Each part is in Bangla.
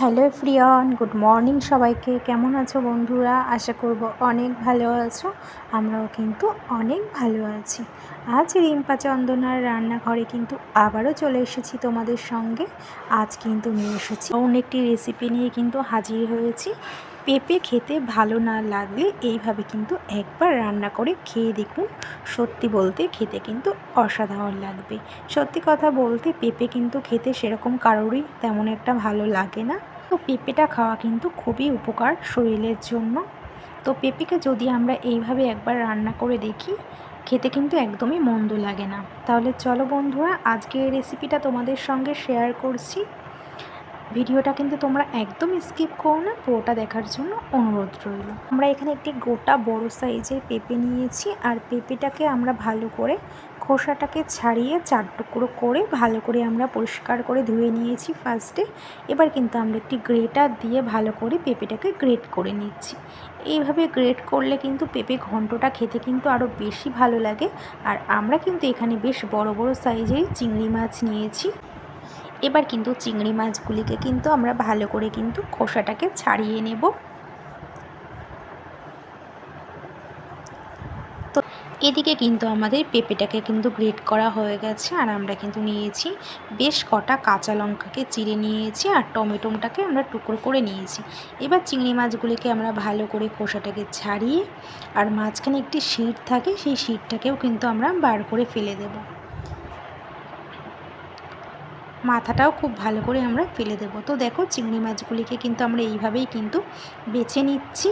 হ্যালো ফ্রিয়ন গুড মর্নিং সবাইকে। কেমন আছো বন্ধুরা? আশা করব অনেক ভালো আছো। আমরাও কিন্তু অনেক ভালো আছি। আজ রিম্পা চন্দনার রান্নাঘরে কিন্তু আবারও চলে এসেছি তোমাদের সঙ্গে। আজ কিন্তু নিয়ে এসেছি। অন্য একটি রেসিপি নিয়ে কিন্তু হাজির হয়েছি। পেঁপে খেতে ভালো না লাগলে এইভাবে কিন্তু একবার রান্না করে খেয়ে দেখুন। সত্যি বলতে খেতে কিন্তু অসাধারণ লাগবে। সত্যি কথা বলতে পেঁপে কিন্তু খেতে সেরকম কারোরই তেমন একটা ভালো লাগে না। তো পেঁপেটা খাওয়া কিন্তু খুবই উপকার শরীরের জন্য। তো পেঁপেকে যদি আমরা এইভাবে একবার রান্না করে দেখি, খেতে কিন্তু একদমই মন্দ লাগে না। তাহলে চলো বন্ধুরা আজকে এই রেসিপিটা তোমাদের সঙ্গে শেয়ার করছি। ভিডিওটা কিন্তু তোমরা একদম স্কিপ করো না, পুরোটা দেখার জন্য অনুরোধ রইল। আমরা এখানে একটি গোটা বড় সাইজের পেঁপে নিয়েছি, আর পেঁপেটাকে আমরা ভালো করে খোসাটাকে ছাড়িয়ে চার টুকরো করে ভালো করে আমরা পরিষ্কার করে ধুয়ে নিয়েছি ফার্স্টে এবার কিন্তু আমরা একটি গ্রেটার দিয়ে ভালো করে পেঁপেটাকে গ্রেট করে নিচ্ছি। এইভাবে গ্রেট করলে কিন্তু পেঁপে ঘন্টটা খেতে কিন্তু আরও বেশি ভালো লাগে, আর আমরা কিন্তু এখানে বেশ বড় বড় সাইজের চিংড়ি মাছ নিয়েছি। এবার কিন্তু চিংড়ি মাছগুলিকে কিন্তু আমরা ভালো করে কিন্তু খোসাটাকে ছাড়িয়ে নেব। তো এদিকে কিন্তু আমাদের পেঁপেটাকে কিন্তু গ্রেট করা হয়ে গেছে আর আমরা কিন্তু নিয়েছি বেশ কটা কাঁচা লঙ্কাকে চিড়ে নিয়েছি আর টমেটোটাকে আমরা টুকরো করে নিয়েছি। এবার চিংড়ি মাছগুলিকে আমরা ভালো করে খোসাটাকে ছাড়িয়ে আর মাঝখানে একটি শিট থাকে সেই শিটটাকেও কিন্তু আমরা বার করে ফেলে দেবো। মাথাটাও খুব ভালো করে আমরা ফেলে দেবো। তো দেখো চিংড়ি মাছগুলিকে কিন্তু আমরা এইভাবেই কিন্তু বেছে নিচ্ছি।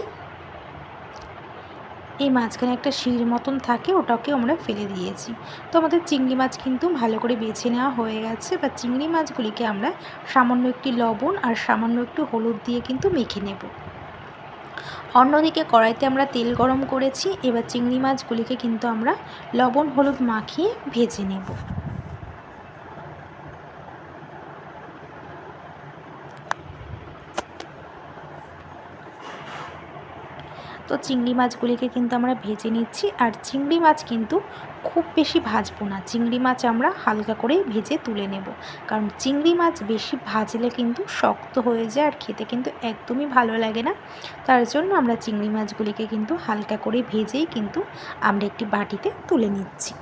এই মাঝখানে একটা শির মতন থাকে, ওটাকেও আমরা ফেলে দিয়েছি। তো আমাদের চিংড়ি মাছ কিন্তু ভালো করে বেছে নেওয়া হয়ে গেছে। বা চিংড়ি মাছগুলিকে আমরা সামান্য একটি লবণ আর সামান্য একটু হলুদ দিয়ে কিন্তু মেখে নেব। অন্যদিকে কড়াইতে আমরা তেল গরম করেছি। এবার চিংড়ি মাছগুলিকে কিন্তু আমরা লবণ হলুদ মাখিয়ে ভেজে নেব। তো চিংড়ি মাছগুলিকে কিন্তু আমরা ভেজে নিচ্ছি। আর চিংড়ি মাছ কিন্তু খুব বেশি ভাজবো না। চিংড়ি মাছ আমরা হালকা করে ভেজে তুলে নেব। কারণ চিংড়ি মাছ বেশি ভাজলে কিন্তু শক্ত হয়ে যায় আর খেতে কিন্তু একদমই ভালো লাগে না। তার জন্য আমরা চিংড়ি মাছগুলিকে কিন্তু হালকা করে ভেজেই কিন্তু আমরা একটি বাটিতে তুলে নিচ্ছি।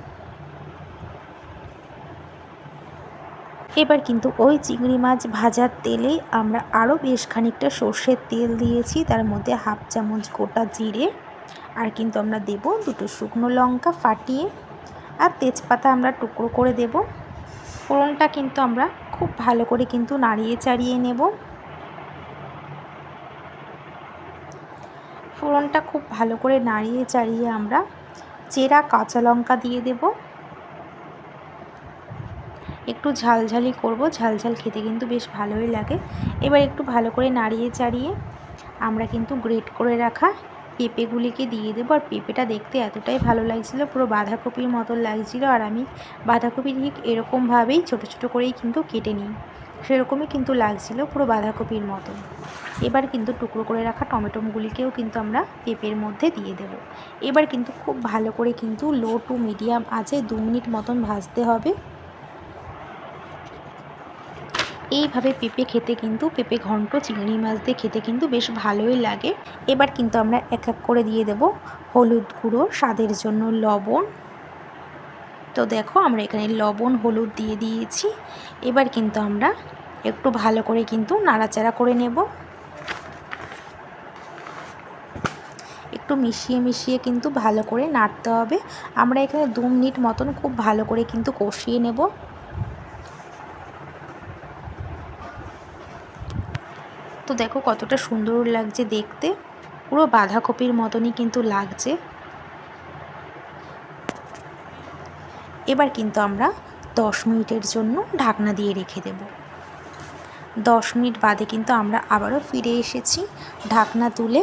এবার কিন্তু ওই চিংড়ি মাছ ভাজার তেলেই আমরা আরও বেশ খানিকটা সর্ষের তেল দিয়েছি, তার মধ্যে হাফ চামচ গোটা জিরে, আর কিন্তু আমরা দেব দুটো শুকনো লঙ্কা ফাটিয়ে, আর তেজপাতা আমরা টুকরো করে দেব। ফোড়নটা কিন্তু আমরা খুব ভালো করে কিন্তু নাড়িয়ে চাড়িয়ে নেব। ফোড়নটা খুব ভালো করে নাড়িয়ে চাড়িয়ে আমরা চেরা কাঁচা লঙ্কা দিয়ে দেবো। একটু ঝালঝালি করব। ঝালঝাল খেতে কিন্তু বেশ ভালোই লাগে। এবার একটু ভালো করে নাড়িয়ে চাড়িয়ে আমরা কিন্তু গ্রেট করে রাখা পেঁপেগুলিকে দিয়ে দেবো। আর পেঁপেটা দেখতে এতটাই ভালো লাগছিল, পুরো বাঁধাকপির মতো লাগছিল। আর আমি বাঁধাকপি ঠিক এরকমভাবেই ছোটো ছোটো করেই কিন্তু কেটে নিই। সেরকমই কিন্তু লাগছিল পুরো বাঁধাকপির মতন। এবার কিন্তু টুকরো করে রাখা টমেটোগুলিকেও কিন্তু আমরা পেঁপের মধ্যে দিয়ে দেব। এবার কিন্তু খুব ভালো করে কিন্তু লো টু মিডিয়াম আছে দু মিনিট মতন ভাজতে হবে। এইভাবে পেঁপে খেতে কিন্তু, পেঁপে ঘন্ট, চিংড়ি মাছ দিয়ে খেতে কিন্তু বেশ ভালোই লাগে। এবার কিন্তু আমরা এক এক করে দিয়ে দেব হলুদ গুঁড়ো, স্বাদের জন্য লবণ। তো দেখো, আমরা এখানে লবণ, হলুদ দিয়ে দিয়েছি। এবার কিন্তু আমরা একটু ভালো করে কিন্তু নাড়াচাড়া করে নেব। একটু মিশিয়ে মিশিয়ে কিন্তু ভালো করে নাড়তে হবে। আমরা এখানে দু মিনিট মতন খুব ভালো করে কিন্তু কষিয়ে নেব। তো দেখো কতটা সুন্দর লাগছে দেখতে। পুরো বাঁধাকপির মতনই কিন্তু লাগছে। এবার কিন্তু আমরা দশ মিনিটের জন্য ঢাকনা দিয়ে রেখে দেব। দশ মিনিট বাদে কিন্তু আমরা আবারও ফিরে এসেছি। ঢাকনা তুলে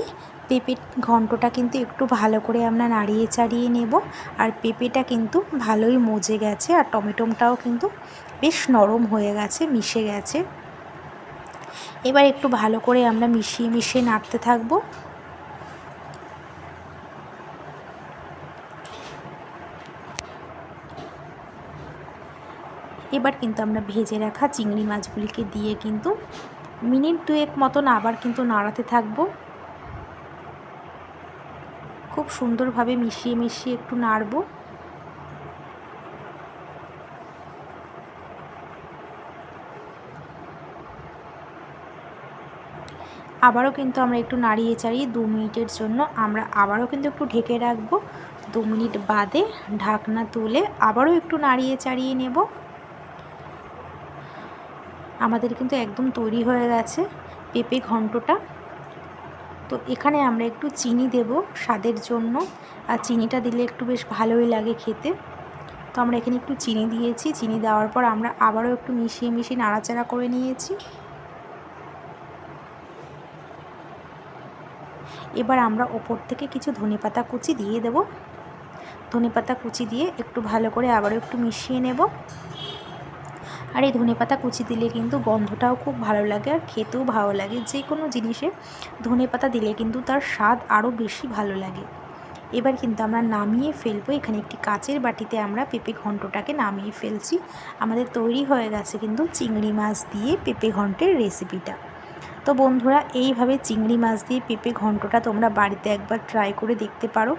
পেঁপে ঘন্টটা কিন্তু একটু ভালো করে আমরা নাড়িয়ে চাড়িয়ে নেব। আর পেঁপেটা কিন্তু ভালোই মজে গেছে। আর টমেটোটাও কিন্তু বেশ নরম হয়ে গেছে, মিশে গেছে। এবার একটু ভালো করে আমরা মিশিয়ে মিশিয়ে নাড়তে থাকব। এবার কিন্তু আমরা ভেজে রাখা চিংড়ি মাছগুলিকে দিয়ে কিন্তু মিনিট দুয়েক মতন আবার কিন্তু নাড়াতে থাকব। খুব সুন্দরভাবে মিশিয়ে মিশিয়ে একটু নাড়বো। আবারও কিন্তু আমরা একটু নাড়িয়ে চাড়িয়ে দু মিনিটের জন্য আমরা আবারও কিন্তু একটু ঢেকে রাখব। দু মিনিট বাদে ঢাকনা তুলে আবারও একটু নাড়িয়ে চাড়িয়ে নেব। আমাদের কিন্তু একদম তৈরি হয়ে গেছে পেঁপে ঘন্টটা। তো এখানে আমরা একটু চিনি দেব স্বাদের জন্য। আর চিনিটা দিলে একটু বেশ ভালোই লাগে খেতে। তো আমরা এখানে একটু চিনি দিয়েছি। চিনি দেওয়ার পর আমরা আবারও একটু মিশিয়ে মিশিয়ে নাড়াচাড়া করে নিয়েছি। এবার আমরা ওপর থেকে কিছু ধনেপাতা কুচি দিয়ে দেব। ধনেপাতা কুচি দিয়ে একটু ভালো করে আবারও একটু মিশিয়ে নেব। আর এই ধনেপাতা কুচি দিলে কিন্তু গন্ধটাও খুব ভালো লাগে আর খেতেও ভালো লাগে। যে কোনো জিনিসে ধনেপাতা দিলে কিন্তু তার স্বাদ আরও বেশি ভালো লাগে। এবার কিন্তু আমরা নামিয়ে ফেলব। এখানে একটি কাচের বাটিতে আমরা পেঁপে ঘন্টটাকে নামিয়ে ফেলছি। আমাদের তৈরি হয়ে গেছে কিন্তু চিংড়ি মাছ দিয়ে পেঁপে ঘন্টের রেসিপিটা তো বন্ধুরা, এইভাবে চিংড়ি মাছ দিয়ে পেঁপে ঘন্টটা তোমরা বাড়িতে একবার ট্রাই করে দেখতে পারো।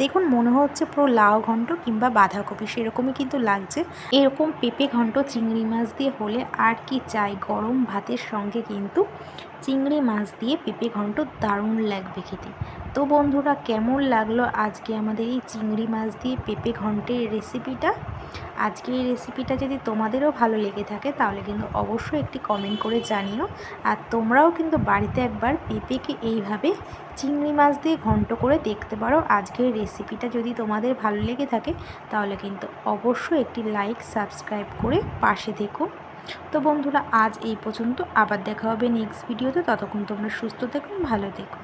দেখুন, মনে হচ্ছে পুরো লাউ ঘন্ট কিংবা বাঁধাকপি, সেরকমই কিন্তু লাগছে। এরকম পেঁপে ঘন্ট চিংড়ি মাছ দিয়ে হলে আর কি চাই? গরম ভাতের সঙ্গে কিন্তু চিংড়ি মাছ দিয়ে পেঁপে ঘন্ট দারুণ লাগবে খেতে। তো বন্ধুরা, কেমন লাগল আজকে আমাদের এই চিংড়ি মাছ দিয়ে পেঁপে ঘন্টের রেসিপিটা আজকের এই রেসিপিটা যদি তোমাদেরও ভালো লেগে থাকে, তাহলে কিন্তু অবশ্যই একটি কমেন্ট করে জানিও। আর তোমরাও কিন্তু বাড়িতে একবার পেঁপেকে এইভাবে চিংড়ি মাছ দিয়ে ঘন্ট করে দেখতে পারো। আজকের রেসিপিটা যদি তোমাদের ভালো লেগে থাকে, তাহলে কিন্তু অবশ্যই একটি লাইক সাবস্ক্রাইব করে পাশে দেখো তো বন্ধুরা, আজ এই পর্যন্ত। আবার দেখা হবে নেক্সট ভিডিওতে ততক্ষণ তোমরা সুস্থ থেকো, ভালো থেকো।